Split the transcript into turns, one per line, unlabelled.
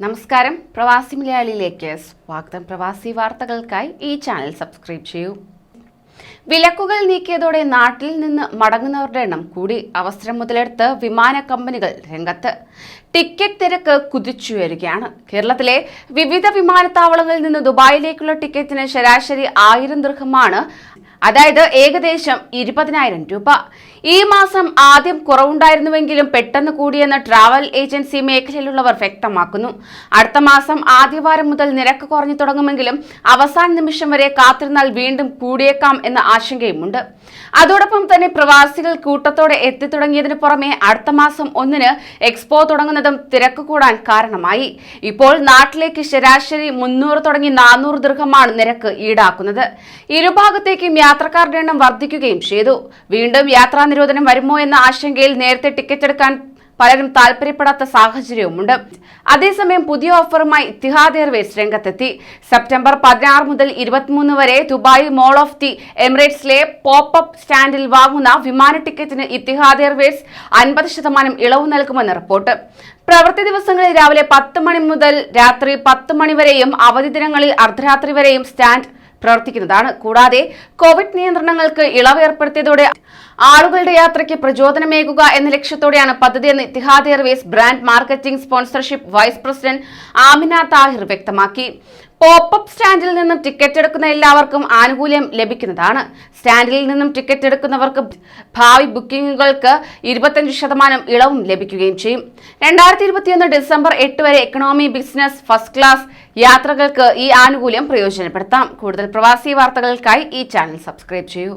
നമസ്കാരം. പ്രവാസി മലയാളിയിലേക്ക് സ്വാഗതം. പ്രവാസി വാർത്തകൾക്കായി ഈ ചാനൽ സബ്സ്ക്രൈബ് ചെയ്യൂ. വിലക്കുകൾ നീക്കിയതോടെ നാട്ടിൽ നിന്ന് മടങ്ങുന്നവരുടെ എണ്ണം കൂടി അവസരം മുതലെടുത്ത് വിമാന കമ്പനികൾ രംഗത്ത്. ടിക്കറ്റ് തിരക്ക് കുതിച്ചുയരുകയാണ് കേരളത്തിലെ വിവിധ വിമാനത്താവളങ്ങളിൽ നിന്ന് ദുബായിലേക്കുള്ള ടിക്കറ്റിന് ശരാശരി ആയിരം ദൃഹമാണ് അതായത് ഏകദേശം ഇരുപതിനായിരം രൂപ. ഈ മാസം ആദ്യം കുറവുണ്ടായിരുന്നുവെങ്കിലും പെട്ടെന്ന് കൂടിയെന്ന് ട്രാവൽ ഏജൻസി മേഖലയിലുള്ളവർ വ്യക്തമാക്കുന്നു. അടുത്ത മാസം ആദ്യവാരം മുതൽ നിരക്ക് കുറഞ്ഞു തുടങ്ങുമെങ്കിലും അവസാന നിമിഷം വരെ കാത്തിരുന്നാൽ വീണ്ടും കൂടിയേക്കാം എന്ന ആശങ്കയുമുണ്ട്. അതോടൊപ്പം തന്നെ പ്രവാസികൾ കൂട്ടത്തോടെ എത്തിത്തുടങ്ങിയതിന് പുറമെ അടുത്ത മാസം ഒന്നിന് എക്സ്പോ തുടങ്ങുന്നതും തിരക്ക് കൂടാൻ കാരണമായി. ഇപ്പോൾ നാട്ടിലേക്ക് ശരാശരി മുന്നൂറ് തുടങ്ങി നാനൂറ് ദീർഘമാണ് നിരക്ക് ഈടാക്കുന്നത്. ഇരുഭാഗത്തേക്കും യാത്രക്കാരുടെ എണ്ണം വർദ്ധിക്കുകയും ചെയ്തു. വീണ്ടും യാത്രാ നിരോധനം വരുമോ എന്ന ആശങ്കയിൽ നേരത്തെ ടിക്കറ്റ് എടുക്കാൻ പലരും താല്പര്യപ്പെടാത്ത സാഹചര്യവുമുണ്ട്. അതേസമയം പുതിയ ഓഫറുമായി ഇത്തിഹാദ് എയർവേസ് രംഗത്തെത്തി. സെപ്റ്റംബർ പതിനാറ് മുതൽ ഇരുപത്തിമൂന്ന് വരെ ദുബായ് മോൾ ഓഫ് ദി എമിറേറ്റ്സിലെ പോപ്പ് അപ്പ് സ്റ്റാൻഡിൽ വാങ്ങുന്ന വിമാന ടിക്കറ്റിന് ഇത്തിഹാദ് എയർവേസ് അൻപത് ശതമാനം ഇളവ് നൽകുമെന്ന് റിപ്പോർട്ട്. പ്രവൃത്തി ദിവസങ്ങളിൽ രാവിലെ പത്ത് മണി മുതൽ രാത്രി പത്ത് മണി വരെയും അവധി ദിനങ്ങളിൽ അർദ്ധരാത്രി വരെയും സ്റ്റാൻഡ് പ്രവർത്തിക്കുന്നതാണ്. കൂടാതെ കോവിഡ് നിയന്ത്രണങ്ങൾക്ക് ഇളവ് ഏർപ്പെടുത്തിയതോടെ ആളുകളുടെ യാത്രയ്ക്ക് പ്രചോദനമേകുക എന്ന ലക്ഷ്യത്തോടെയാണ് പദ്ധതിയെന്ന് Etihad Airways brand marketing sponsorship vice president Amina Tahir വ്യക്തമാക്കി. പോപ്പപ്പ് സ്റ്റാൻഡിൽ നിന്നും ടിക്കറ്റ് എടുക്കുന്ന എല്ലാവർക്കും ആനുകൂല്യം ലഭിക്കുന്നതാണ്. സ്റ്റാൻഡിൽ നിന്നും ടിക്കറ്റ് എടുക്കുന്നവർക്ക് ഭാവി ബുക്കിംഗുകൾക്ക് ഇരുപത്തഞ്ച് ശതമാനം ഇളവും ലഭിക്കുകയും ചെയ്യും. രണ്ടായിരത്തി ഇരുപത്തിയൊന്ന് ഡിസംബർ എട്ട് വരെ എക്കണോമി ബിസിനസ് ഫസ്റ്റ് ക്ലാസ് യാത്രകൾക്ക് ഈ ആനുകൂല്യം പ്രയോജനപ്പെടുത്താം. കൂടുതൽ പ്രവാസി വാർത്തകൾക്കായി ഈ ചാനൽ സബ്സ്ക്രൈബ് ചെയ്യൂ.